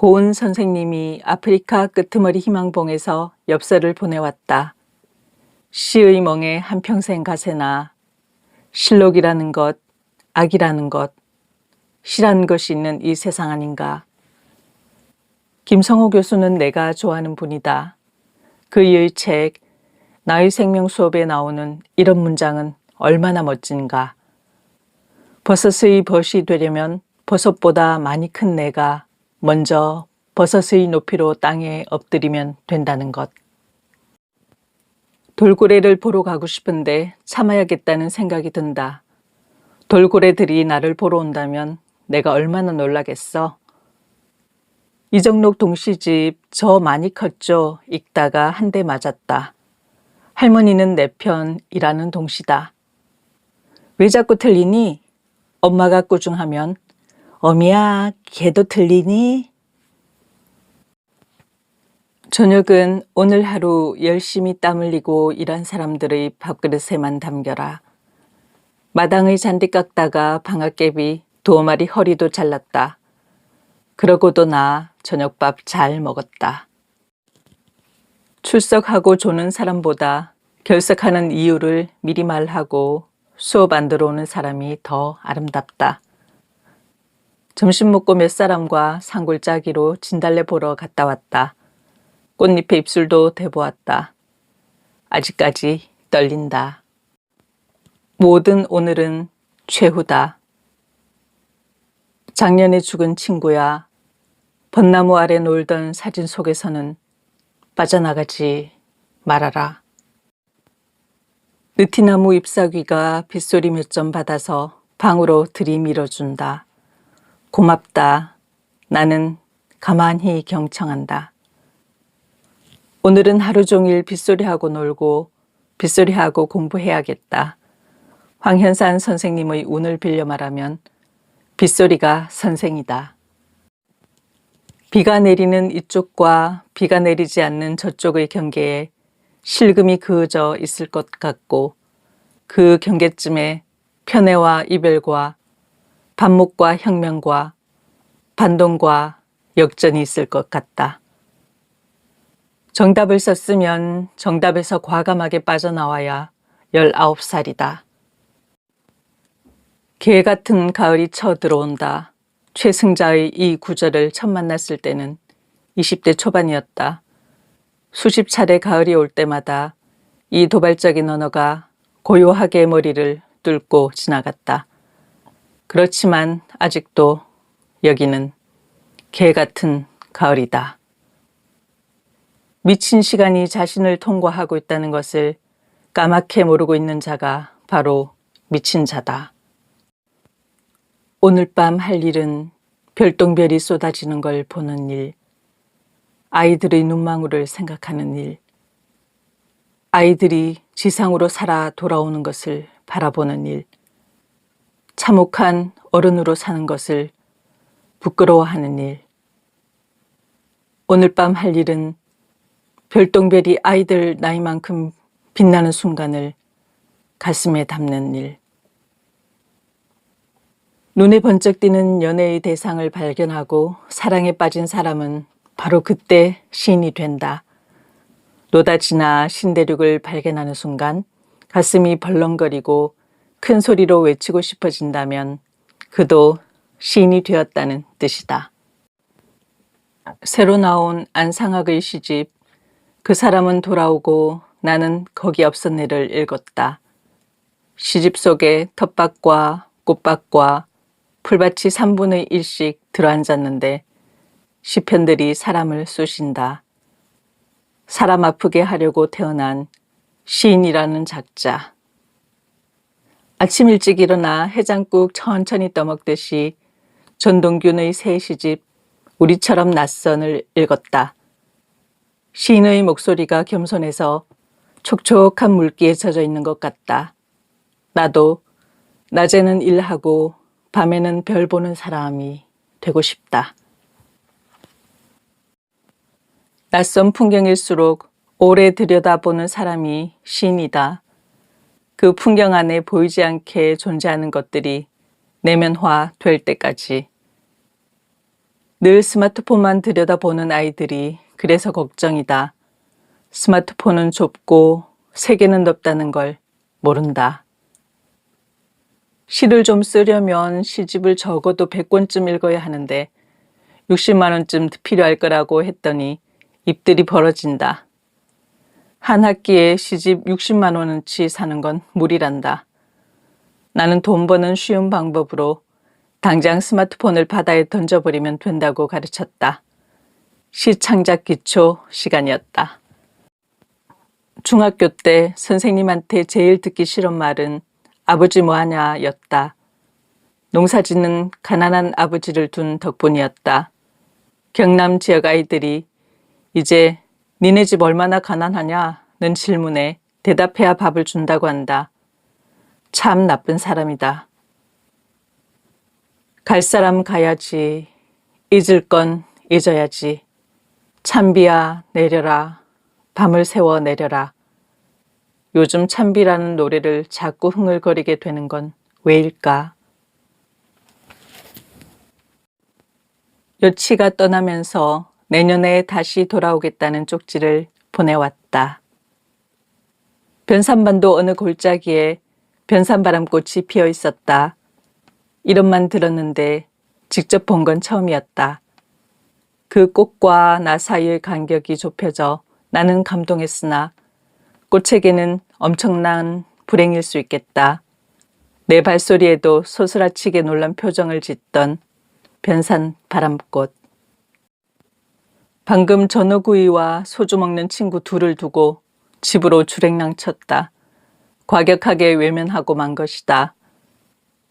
고은 선생님이 아프리카 끄트머리 희망봉에서 엽서를 보내왔다. 시의 멍에 한평생 가세나 실록이라는 것, 악이라는 것, 시란 것이 있는 이 세상 아닌가. 김성호 교수는 내가 좋아하는 분이다. 그의 책 나의 생명 수업에 나오는 이런 문장은 얼마나 멋진가. 버섯의 벗이 되려면 버섯보다 많이 큰 내가 먼저 버섯의 높이로 땅에 엎드리면 된다는 것. 돌고래를 보러 가고 싶은데 참아야겠다는 생각이 든다. 돌고래들이 나를 보러 온다면 내가 얼마나 놀라겠어. 이정록 동시집 저 많이 컸죠 읽다가 한 대 맞았다. 할머니는 내 편이라는 동시다. 왜 자꾸 틀리니? 엄마가 꾸중하면 어미야 걔도 틀리니? 저녁은 오늘 하루 열심히 땀 흘리고 일한 사람들의 밥그릇에만 담겨라. 마당의 잔디 깎다가 방앗개비 두어 마리 허리도 잘랐다. 그러고도 나 저녁밥 잘 먹었다. 출석하고 조는 사람보다 결석하는 이유를 미리 말하고 수업 안 들어오는 사람이 더 아름답다. 점심 먹고 몇 사람과 산골짜기로 진달래 보러 갔다 왔다. 꽃잎에 입술도 대보았다. 아직까지 떨린다. 모든 오늘은 최후다. 작년에 죽은 친구야. 벚나무 아래 놀던 사진 속에서는 빠져나가지 말아라. 느티나무 잎사귀가 빗소리 몇 점 받아서 방으로 들이밀어준다. 고맙다. 나는 가만히 경청한다. 오늘은 하루 종일 빗소리하고 놀고 빗소리하고 공부해야겠다. 황현산 선생님의 운을 빌려 말하면 빗소리가 선생이다. 비가 내리는 이쪽과 비가 내리지 않는 저쪽의 경계에 실금이 그어져 있을 것 같고 그 경계쯤에 편애와 이별과 반목과 혁명과 반동과 역전이 있을 것 같다. 정답을 썼으면 정답에서 과감하게 빠져나와야 19살이다. 개 같은 가을이 쳐들어온다. 최승자의 이 구절을 첫 만났을 때는 20대 초반이었다. 수십 차례 가을이 올 때마다 이 도발적인 언어가 고요하게 머리를 뚫고 지나갔다. 그렇지만 아직도 여기는 개 같은 가을이다. 미친 시간이 자신을 통과하고 있다는 것을 까맣게 모르고 있는 자가 바로 미친 자다. 오늘 밤 할 일은 별똥별이 쏟아지는 걸 보는 일, 아이들의 눈망울을 생각하는 일, 아이들이 지상으로 살아 돌아오는 것을 바라보는 일, 참혹한 어른으로 사는 것을 부끄러워하는 일. 오늘 밤 할 일은 별똥별이 아이들 나이만큼 빛나는 순간을 가슴에 담는 일. 눈에 번쩍 띄는 연애의 대상을 발견하고 사랑에 빠진 사람은 바로 그때 시인이 된다. 노다지나 신대륙을 발견하는 순간 가슴이 벌렁거리고 큰 소리로 외치고 싶어진다면 그도 시인이 되었다는 뜻이다. 새로 나온 안상학의 시집 그 사람은 돌아오고 나는 거기 없었네를 읽었다. 시집 속에 텃밭과 꽃밭과 풀밭이 3분의 1씩 들어앉았는데 시편들이 사람을 쏘신다. 사람 아프게 하려고 태어난 시인이라는 작자. 아침 일찍 일어나 해장국 천천히 떠먹듯이 전동균의 새 시집 우리처럼 낯선을 읽었다. 시인의 목소리가 겸손해서 촉촉한 물기에 젖어 있는 것 같다. 나도 낮에는 일하고 밤에는 별 보는 사람이 되고 싶다. 낯선 풍경일수록 오래 들여다보는 사람이 시인이다. 그 풍경 안에 보이지 않게 존재하는 것들이 내면화 될 때까지. 늘 스마트폰만 들여다보는 아이들이 그래서 걱정이다. 스마트폰은 좁고 세계는 넓다는 걸 모른다. 시를 좀 쓰려면 시집을 적어도 100권쯤 읽어야 하는데 60만 원쯤 필요할 거라고 했더니 입들이 벌어진다. 한 학기에 시집 60만 원어치 사는 건 무리란다. 나는 돈 버는 쉬운 방법으로 당장 스마트폰을 바다에 던져버리면 된다고 가르쳤다. 시창작 기초 시간이었다. 중학교 때 선생님한테 제일 듣기 싫은 말은 아버지 뭐하냐 였다. 농사 짓는 가난한 아버지를 둔 덕분이었다. 경남 지역 아이들이 이제 니네 집 얼마나 가난하냐는 질문에 대답해야 밥을 준다고 한다. 참 나쁜 사람이다. 갈 사람 가야지. 잊을 건 잊어야지. 찬비야 내려라. 밤을 새워 내려라. 요즘 찬비라는 노래를 자꾸 흥얼거리게 되는 건 왜일까? 여치가 떠나면서 내년에 다시 돌아오겠다는 쪽지를 보내왔다. 변산반도 어느 골짜기에 변산바람꽃이 피어 있었다. 이름만 들었는데 직접 본 건 처음이었다. 그 꽃과 나 사이의 간격이 좁혀져 나는 감동했으나 꽃에게는 엄청난 불행일 수 있겠다. 내 발소리에도 소스라치게 놀란 표정을 짓던 변산 바람꽃. 방금 전어구이와 소주 먹는 친구 둘을 두고 집으로 주랭랑 쳤다. 과격하게 외면하고 만 것이다.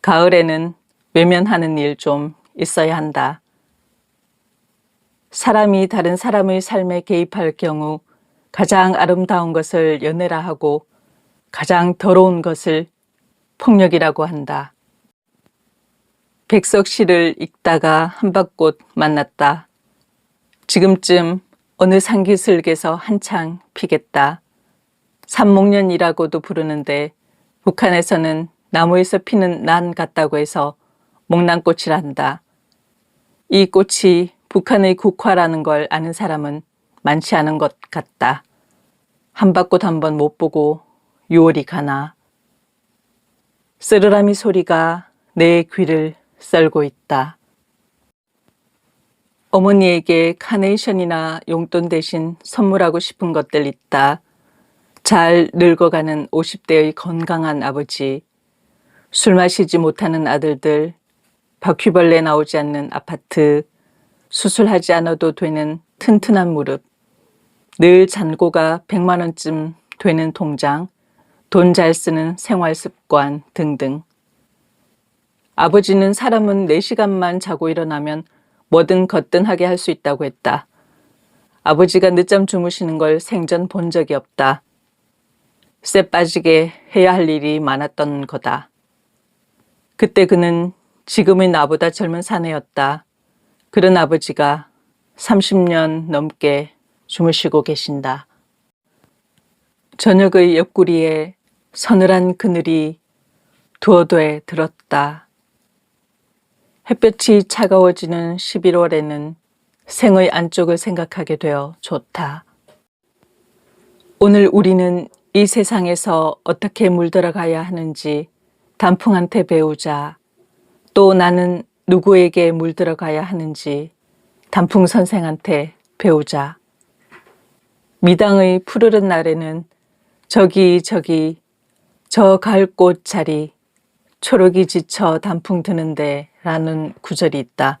가을에는 외면하는 일 좀 있어야 한다. 사람이 다른 사람의 삶에 개입할 경우 가장 아름다운 것을 연애라 하고 가장 더러운 것을 폭력이라고 한다. 백석 시를 읽다가 한박꽃 만났다. 지금쯤 어느 산기슭에서 한창 피겠다. 삼목년이라고도 부르는데 북한에서는 나무에서 피는 난 같다고 해서 목난꽃이란다. 이 꽃이 북한의 국화라는 걸 아는 사람은 많지 않은 것 같다. 한박꽃 한번 못 보고 6월이 가나. 쓰르라미 소리가 내 귀를 썰고 있다. 어머니에게 카네이션이나 용돈 대신 선물하고 싶은 것들 있다. 잘 늙어가는 50대의 건강한 아버지, 술 마시지 못하는 아들들, 바퀴벌레 나오지 않는 아파트, 수술하지 않아도 되는 튼튼한 무릎, 늘 잔고가 100만 원쯤 되는 통장, 돈 잘 쓰는 생활 습관 등등. 아버지는 사람은 4시간만 자고 일어나면 뭐든 거뜬하게 할 수 있다고 했다. 아버지가 늦잠 주무시는 걸 생전 본 적이 없다. 쇠 빠지게 해야 할 일이 많았던 거다. 그때 그는 지금의 나보다 젊은 사내였다. 그런 아버지가 30년 넘게 주무시고 계신다. 저녁의 옆구리에 서늘한 그늘이 두어도에 들었다. 햇볕이 차가워지는 11월에는 생의 안쪽을 생각하게 되어 좋다. 오늘 우리는 이 세상에서 어떻게 물들어가야 하는지 단풍한테 배우자. 또 나는 누구에게 물들어가야 하는지 단풍 선생한테 배우자. 미당의 푸르른 날에는 저기 저기 저 가을꽃 자리 초록이 지쳐 단풍 드는데 라는 구절이 있다.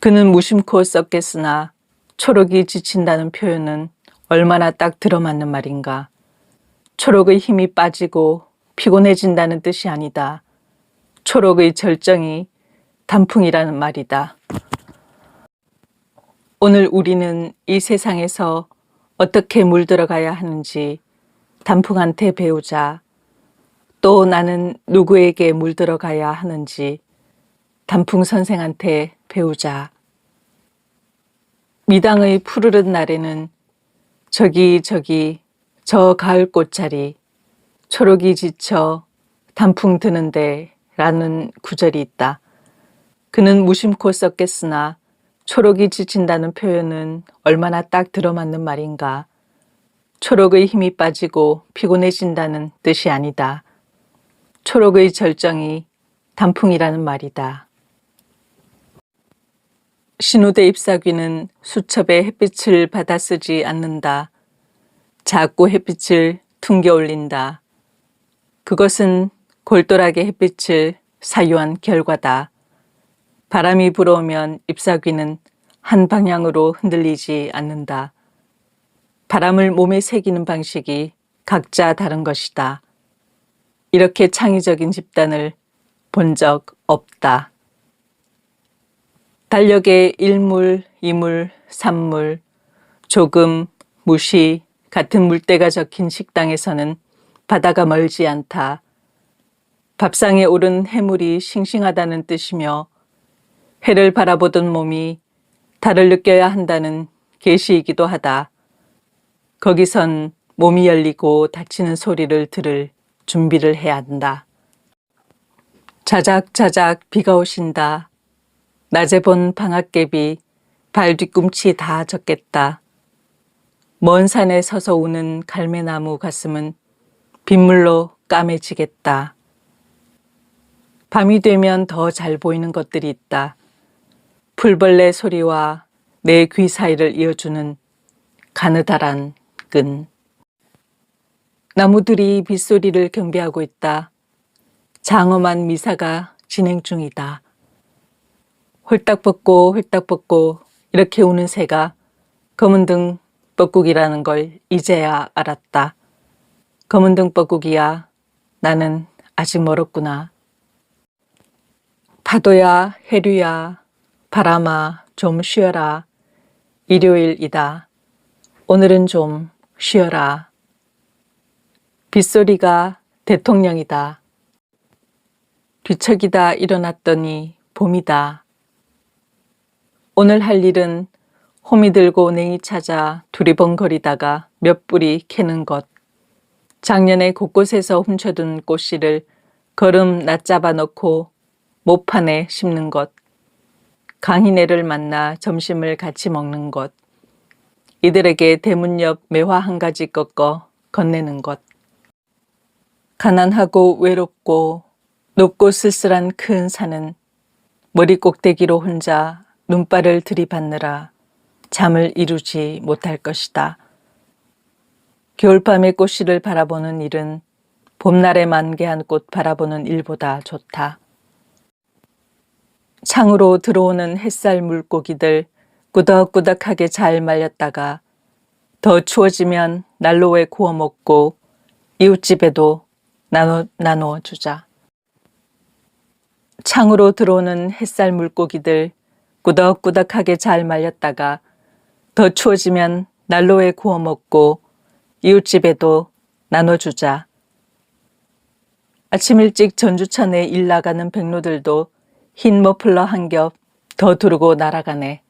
그는 무심코 썼겠으나 초록이 지친다는 표현은 얼마나 딱 들어맞는 말인가. 초록의 힘이 빠지고 피곤해진다는 뜻이 아니다. 초록의 절정이 단풍이라는 말이다. 오늘 우리는 이 세상에서 어떻게 물들어가야 하는지 단풍한테 배우자. 또 나는 누구에게 물들어가야 하는지 단풍 선생한테 배우자. 미당의 푸르른 날에는 저기 저기 저 가을 꽃자리 초록이 지쳐 단풍 드는데 라는 구절이 있다. 그는 무심코 썼겠으나 초록이 지친다는 표현은 얼마나 딱 들어맞는 말인가. 초록의 힘이 빠지고 피곤해진다는 뜻이 아니다. 초록의 절정이 단풍이라는 말이다. 신우대 잎사귀는 수첩에 햇빛을 받아 쓰지 않는다. 자꾸 햇빛을 퉁겨 올린다. 그것은 골똘하게 햇빛을 사유한 결과다. 바람이 불어오면 잎사귀는 한 방향으로 흔들리지 않는다. 바람을 몸에 새기는 방식이 각자 다른 것이다. 이렇게 창의적인 집단을 본 적 없다. 달력에 일물, 이물, 삼물, 조금, 무시 같은 물때가 적힌 식당에서는 바다가 멀지 않다. 밥상에 오른 해물이 싱싱하다는 뜻이며 해를 바라보던 몸이 달을 느껴야 한다는 계시이기도 하다. 거기선 몸이 열리고 닫히는 소리를 들을 준비를 해야 한다. 자작자작 비가 오신다. 낮에 본 방앗개비 발 뒤꿈치 다 젖겠다. 먼 산에 서서 우는 갈매나무 가슴은 빗물로 까매지겠다. 밤이 되면 더 잘 보이는 것들이 있다. 풀벌레 소리와 내 귀 사이를 이어주는 가느다란 끈. 나무들이 빗소리를 경배하고 있다. 장엄한 미사가 진행 중이다. 홀딱 벗고 홀딱 벗고 이렇게 우는 새가 검은등 뻐꾸기라는 걸 이제야 알았다. 검은등 뻐꾸기야, 나는 아직 멀었구나. 파도야, 해류야, 바람아, 좀 쉬어라. 일요일이다. 오늘은 좀 쉬어라. 빗소리가 대통령이다. 뒤척이다 일어났더니 봄이다. 오늘 할 일은 호미 들고 냉이 찾아 두리번거리다가 몇 뿌리 캐는 것. 작년에 곳곳에서 훔쳐둔 꽃씨를 걸음 낮잡아 넣고 모판에 심는 것. 강희네를 만나 점심을 같이 먹는 것. 이들에게 대문 옆 매화 한 가지 꺾어 건네는 것. 가난하고 외롭고 높고 쓸쓸한 큰 산은 머리 꼭대기로 혼자 눈발을 들이받느라 잠을 이루지 못할 것이다. 겨울밤의 꽃씨를 바라보는 일은 봄날에 만개한 꽃 바라보는 일보다 좋다. 창으로 들어오는 햇살 물고기들 꾸덕꾸덕하게 잘 말렸다가 더 추워지면 난로에 구워 먹고 이웃집에도 나눠, 나누어 주자. 창으로 들어오는 햇살 물고기들 꾸덕꾸덕하게 잘 말렸다가 더 추워지면 난로에 구워 먹고 이웃집에도 나눠주자. 아침 일찍 전주천에 일 나가는 백로들도 흰 머플러 한 겹 더 두르고 날아가네.